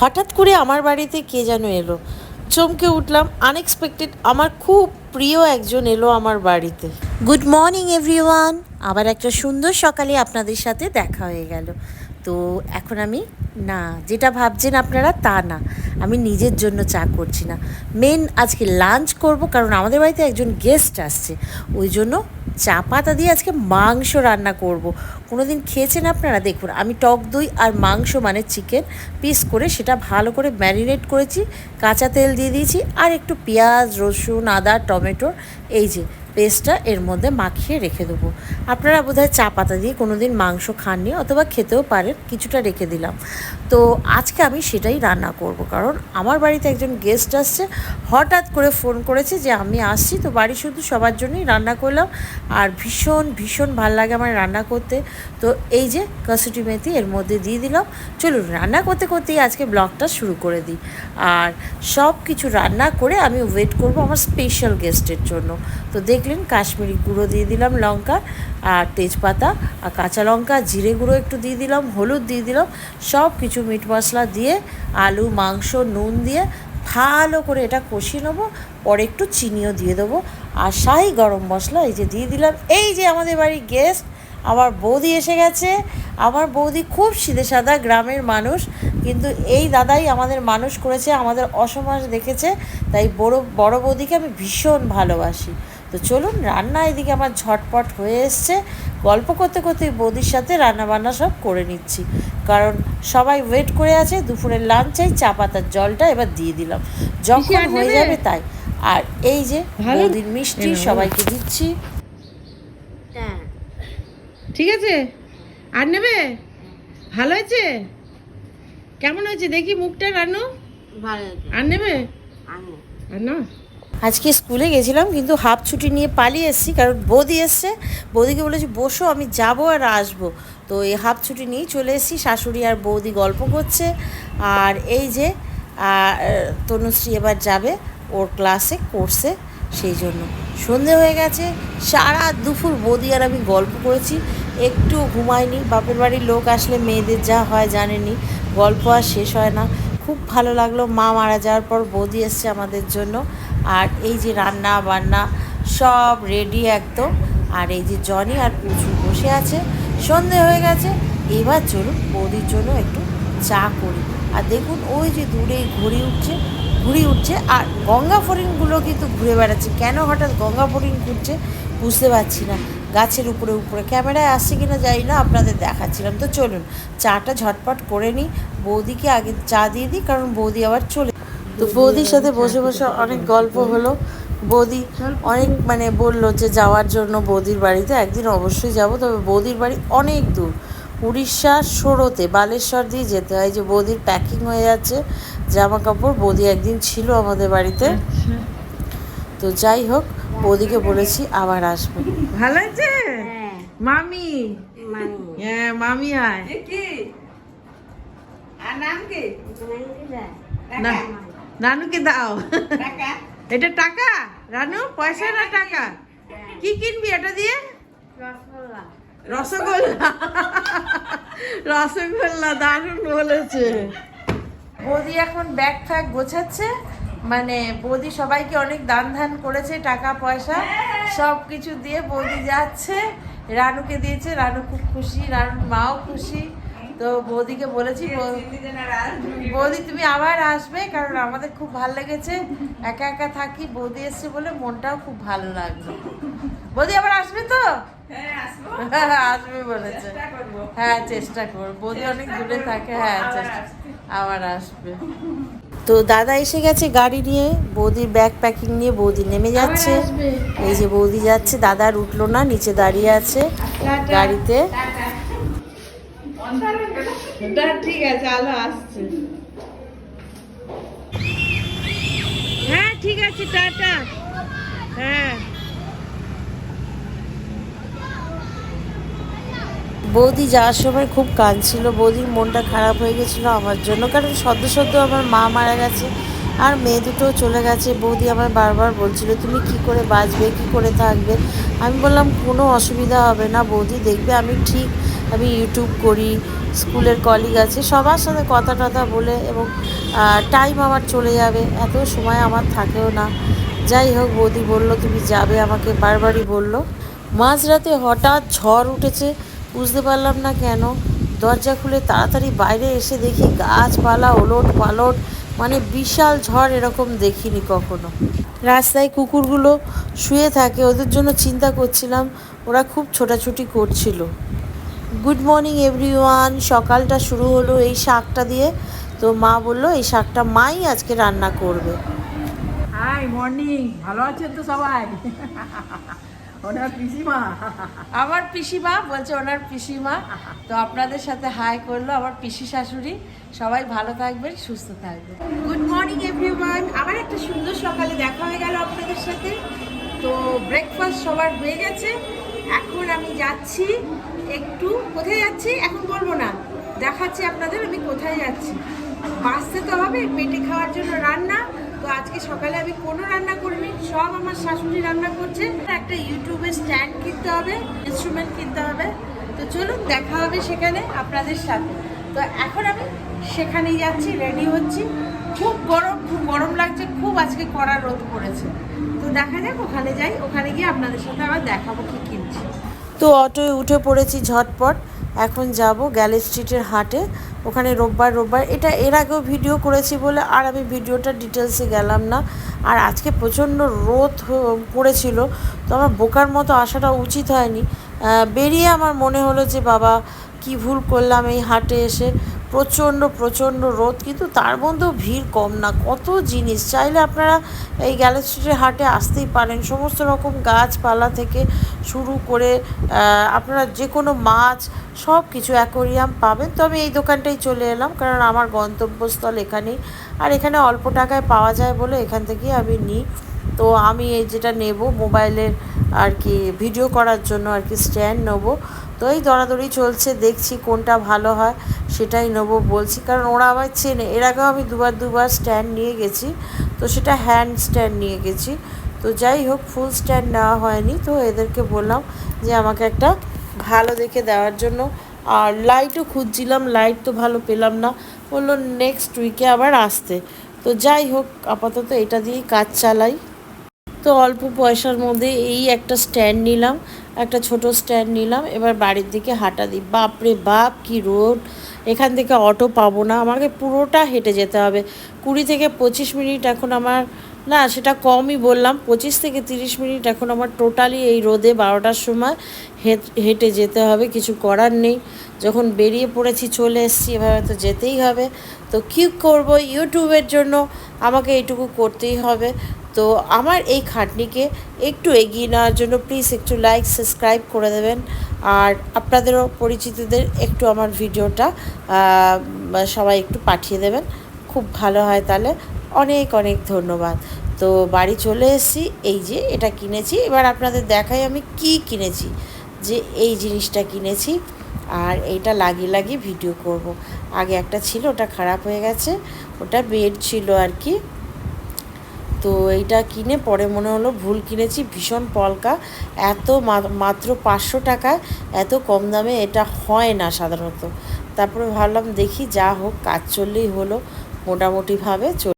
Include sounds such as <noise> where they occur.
হঠাৎ করে আমার বাড়িতে কে যেন এলো। চমকে উঠলাম আনএক্সপেক্টেড আমার খুব প্রিয় একজন এলো আমার বাড়িতে। গুড মর্নিং এভরিওয়ান আবার একটা সুন্দর সকালে আপনাদের সাথে দেখা হয়ে গেল। তো এখন আমি, না, যেটা ভাবছেন আপনারা তা না। আমি নিজের জন্য চা করছি না। মেন আজকে লাঞ্চ করব, কারণ আমাদের বাড়িতে একজন গেস্ট আসছে। ওই জন্য চা পাতা দিয়ে আজকে মাংস রান্না করব। কোনো দিন খেয়েছেন আপনারা? দেখুন, আমি টক দই আর মাংস মানে চিকেন পিস করে সেটা ভালো করে ম্যারিনেট করেছি, কাঁচা তেল দিয়ে দিয়েছি, আর একটু পেঁয়াজ, রসুন, আদা, টমেটোর, এই যে। পেস্টটা এর মধ্যে মাখিয়ে রেখে দেবো। আপনারা বোধহয় চা পাতা দিয়ে কোনো দিন মাংস খাননি অথবা খেতেও পারেন, কিছুটা রেখে দিলাম। তো আজকে আমি সেটাই রান্না করব কারণ আমার বাড়িতে একজন গেস্ট আসছে, হঠাৎ করে ফোন করেছে যে আমি আসছি, তো বাড়ি শুধু সবার জন্যই রান্না করলাম আর ভীষণ ভীষণ ভালো লাগে আমার রান্না করতে। তো এই যে কসুটি মেথি এর মধ্যে দিয়ে দিলাম। চলুন রান্না করতে করতেই আজকে ব্লগটা শুরু করে দিই। আর সব কিছু রান্না করে আমি ওয়েট করব আমার স্পেশাল গেস্টের জন্য। তো দেখলেন কাশ্মীরি গুঁড়ো দিয়ে দিলাম লঙ্কা আর তেজপাতা আর কাঁচা লঙ্কা, জিরে গুঁড়ো একটু দিয়ে দিলাম, হলুদ দিয়ে দিলাম, সব কিছু মিট মশলা দিয়ে, আলু, মাংস, নুন দিয়ে ভালো করে এটা কষিয়ে নেব, পরে একটু চিনিও দিয়ে দেবো আর শাহি গরম মশলা এই যে দিয়ে দিলাম। এই যে আমাদের বাড়ির গেস্ট আমার বৌদি এসে গেছে। আমার বৌদি খুব সিধে সাদা গ্রামের মানুষ, কিন্তু এই দাদাই আমাদের মানুষ করেছে, আমাদের অসমাস দেখেছে, তাই বড় বড় বৌদিকে আমি ভীষণ ভালোবাসি। তো চলুন রান্না এদিকে আমার ঝটপট হয়ে এসছে। গল্প করতে করতে বৌদির সাথে রান্না বান্না সব করে নিচ্ছি। কারণ সবাই ওয়েট করে আছে দুপুরের লাঞ্চেই চা পাতার জলটা এবার দিয়ে দিলাম। যখন আর হয়ে যাবে তাই। আর এই যে ভালো? বৌদির মিষ্টি সবাইকে দিচ্ছি। ঠিক আছে? আর নেবে? ভালো হয়েছে? কেমন হয়েছে? দেখি মুখটা রানু। আর নেবে? আর না? আজকে স্কুলে গেছিলাম, কিন্তু হাফ ছুটি নিয়ে পালিয়ে এসেছি, কারণ বৌদি এসছে। বৌদিকে বলেছি, বসো, আমি যাব আর আসব। তো এই হাফ ছুটি নিয়েই চলে এসেছি, শাশুড়ি আর বৌদি গল্প করছে। আর এই যে তনুশ্রী এবার যাবে ওর ক্লাসে কোর্সে সেই জন্য। সন্ধে হয়ে গেছে, সারা দুপুর বৌদি আর আমি গল্প করেছি। একটু ঘুমাইনি বাপের বাড়ির লোক আসলে মেয়েদের যা হয় জানেনি, গল্প আর শেষ হয় না। খুব ভালো লাগল, মা মারা যাওয়ার পর বৌদি এসছে আমাদের জন্য। আর এই যে রান্না বান্না সব রেডি একদম। আর এই যে জনি আর পুচু বসে আছে। সন্ধে হয়ে গেছে, এবার চলুন বৌদির জন্য একটু চা করি। আর দেখুন, ওই যে দূরে ঘুরে উঠছে ঘুরে উঠছে, আর গঙ্গা ফড়িংগুলো কিন্তু ঘুরে বেড়াচ্ছে। কেন হঠাৎ গঙ্গা ফড়িং ঘুরছে বুঝতে পারছি না। গাছের উপরে উপরে ক্যামেরায় আসছে কি না জানি না, আপনাদের দেখাচ্ছিলাম। তো চলুন, চাটা ঝটপট করে নিই। বৌদিকে আগে চা দিয়ে দিই, কারণ বৌদি আবার চলে তো বৌদির সাথে বসে বসে অনেক গল্প হলো। বৌদি অনেক মানে বলল যে যাওয়ার জন্য বৌদির বাড়িতে একদিন অবশ্যই যাব তবে বৌদির বাড়ি অনেক দূর। উড়িষ্যার সোরোতে বালেশ্বর দিয়ে যেতে হয়। যে বৌদির প্যাকিং হয়ে যাচ্ছে জামা কাপড় বৌদি একদিন ছিল আমাদের বাড়িতে। তো যাই হোক বৌদিকে বলেছি আবার আসবে। ভালো হয়েছে মামি? হ্যাঁ মামি আয়। না। রানুকে দাও। এটা টাকা? রানু পয়সা না টাকা? কি কিনবি এটা দিয়ে? রসগোল্লা। রসগোল্লা। দারুণ বলেছে। বৌদি এখন ব্যাগ ফ্যাগ গোছাচ্ছে। মানে বৌদি সবাইকে অনেক দান ধান করেছে টাকা পয়সা সব কিছু দিয়ে বৌদি যাচ্ছে। রানুকে দিয়েছে রানু খুব খুশি রানুর মাও খুশি। তো বৌদিকে বলেছি বৌদি তুমি আবার আসবে কারণ আমাদের খুব ভালো লেগেছে। একা একা থাকি বৌদি এসছে বলে মনটাও খুব ভালো লাগল। বৌদি আবার আসবে তো? <laughs> আসবে। বলেছে। হ্যাঁ চেষ্টা করব। বৌদি অনেক দূরে থাকে হ্যাঁ চেষ্টা আবার আসবে। তো দাদা এসে গেছে গাড়ি নিয়ে বৌদির ব্যাগ প্যাকিং নিয়ে বৌদি নেমে যাচ্ছে। এই যে বৌদি যাচ্ছে দাদা আর উঠল না নিচে দাঁড়িয়ে আছে গাড়িতে। হ্যাঁ ঠিক আছে, টাটা। হ্যাঁ। বৌদি যাওয়ার সময় খুব কাঁদছিল। বৌদির মনটা খারাপ হয়ে গেছিল আমার জন্য, কারণ সদ্য সদ্য আমার মা মারা গেছে আর মেয়ে দুটোও চলে গেছে। বৌদি আমার বারবার বলছিল, তুমি কি করে বাঁচবে, কি করে থাকবে? আমি বললাম, কোনো অসুবিধা হবে না বৌদি, দেখবে আমি ঠিক আমি ইউটিউব করি, স্কুলের কলিগ আছে, সবার সাথে কথা টথা বলে এবং টাইম আমার চলে যাবে, এত সময় আমার থাকেও না। যাই হোক, বৌদি বলল, তুমি যাবে? আমাকে বারবারই বলল। মাঝরাতে হঠাৎ ঝড় উঠেছে, বুঝতে পারলাম না কেন। দরজা খুলে তাড়াতাড়ি বাইরে এসে দেখি গাছপালা, ওলট পালট মানে বিশাল ঝড় এরকম দেখিনি কখনো। রাস্তায় কুকুরগুলো শুয়ে থাকে, ওদের জন্য চিন্তা করছিলাম, ওরা খুব ছোটাছুটি করছিল। গুড মর্নিং এভরিওয়ান সকালটা শুরু হলো এই শাকটা দিয়ে। তো মা বলল এই শাকটা মাই আজকে রান্না করবে। হাই মর্নিং ভালো আছেন তো সবাই? ওনার পিসিমা। আমার পিসিমা বলছে ওনার পিসিমা। তো আপনাদের সাথে হাই করল আমার পিসি শাশুড়ি। সবাই ভালো থাকবেন সুস্থ থাকবেন। গুড মর্নিং এভরিওয়ান আবার একটা সুন্দর সকালে দেখা হয়ে গেল আপনাদের সাথে। তো ব্রেকফাস্ট সবার হয়ে গেছে। এখন আমি যাচ্ছি একটু, কোথায় যাচ্ছি? এখন বলব না। দেখাচ্ছি আপনাদের, আমি কোথায় যাচ্ছি। বাঁচতে তো হবে, পেটে খাওয়ার জন্য রান্না। তো আজকে সকালে আমি কোনো রান্না করিনি, সব আমার শাশুড়ি রান্না করছে। একটা ইউটিউবে স্ট্যান্ড কিনতে হবে ইনস্ট্রুমেন্ট কিনতে হবে। তো চলুন, দেখা হবে সেখানে আপনাদের সাথে। তো এখন আমি সেখানেই যাচ্ছি রেডি হচ্ছি। খুব গরম খুব গরম লাগছে, খুব আজকে কড়া রোদ পড়েছে। তো দেখা যাক, ওখানে যাই, ওখানে গিয়ে আপনাদের সাথে আবার দেখাবো কি কিনছি। তো অটোয় উঠে পড়েছি ঝটপট, এখন যাব গ্যালি স্ট্রিটের হাটে, ওখানে রোববার রোববার। এটা এর আগেও ভিডিও করেছি বলে আর আমি ভিডিওটা ডিটেলসে গেলাম না। আর আজকে প্রচণ্ড রোদ পড়েছিল, তো আমার বোকার মতো আসাটা উচিত হয়নি। বেরিয়ে আমার মনে হলো যে, বাবা, কি ভুল করলাম এই হাটে এসে। প্রচণ্ড প্রচণ্ড রোদ, কিন্তু তার মধ্যেও ভিড় কম না। কত জিনিস, চাইলে আপনারা এই গ্যালের স্ট্রিটের হাটে আসতেই পারেন। সমস্ত রকম গাছপালা থেকে শুরু করে আপনারা যে কোনো মাছ সব কিছু অ্যাকোরিয়াম পাবেন। তো আমি এই দোকানটাই চলে এলাম, কারণ আমার গন্তব্যস্থল এখানেই। আর এখানে অল্প টাকায় পাওয়া যায় বলে এখান থেকেই আমি নিই। তো আমি এই যেটা নেব মোবাইলের আর কি, ভিডিও করার জন্য আর কি, স্ট্যান্ড নেব। তো এই দরাদরি চলছে, দেখছি কোনটা ভালো হয়, সেটাই নেব বলছি। কারণ ওরা আমায় চেনে, এর আগেও আমি দুবার দুবার স্ট্যান্ড নিয়ে গেছি, তো সেটা হ্যান্ড স্ট্যান্ড নিয়ে গেছি। তো যাই হোক ফুল স্ট্যান্ড নেওয়া হয়নি, তো এদেরকে বললাম যে আমাকে একটা ভালো দেখে দেওয়ার জন্য। আর লাইটও খুঁজছিলাম লাইট তো ভালো পেলাম না, বলল নেক্সট উইকে আবার আসতে। তো যাই হোক, আপাতত এটা দিয়েই কাজ চালাই। তো অল্প পয়সার মধ্যে এই একটা স্ট্যান্ড নিলাম। একটা ছোট স্ট্যান্ড নিলাম, এবার বাড়ির দিকে হাঁটা দিই বাপরে বাপ, কি রোড! এখান থেকে অটো পাবো না, আমাকে পুরোটা হেঁটে যেতে হবে। কুড়ি থেকে পঁচিশ মিনিট এখন আমার, না, সেটা কমই বললাম, পঁচিশ থেকে তিরিশ মিনিট এখন আমার টোটালি এই রোদে বারোটার সময় হেঁট- যেতে হবে, কিছু করার নেই। যখন বেরিয়ে পড়েছি, চলে এসেছি, এভাবে তো যেতেই হবে। তো কী করব, ইউটিউবের জন্য আমাকে এইটুকু করতেই হবে। তো আমার এই খাটনিকে একটু এগিয়ে নেওয়ার জন্য প্লিজ একটু লাইক সাবস্ক্রাইব করে দেবেন। আর আপনাদেরও পরিচিতদের একটু আমার ভিডিওটা সবাই একটু পাঠিয়ে দেবেন। খুব ভালো হয় তাহলে। অনেক অনেক ধন্যবাদ। তো বাড়ি চলে এসেছি। এই যে এটা কিনেছি। এবার আপনাদের দেখাই আমি কি কিনেছি, যে এই জিনিসটা কিনেছি। আর এইটা লাগিয়ে লাগিয়ে ভিডিও করব। আগে একটা ছিল, ওটা খারাপ হয়ে গেছে। ওটা বেড ছিল আর কি। তো এইটা কিনে পরে মনে হলো ভুল কিনেছি, ভীষণ পলকা। এত মাত্র পাঁচশো টাকা, এত কম দামে এটা হয় না সাধারণত। তারপরে ভাবলাম দেখি যা হোক, কাজ চললেই হলো, মোটামুটিভাবে চল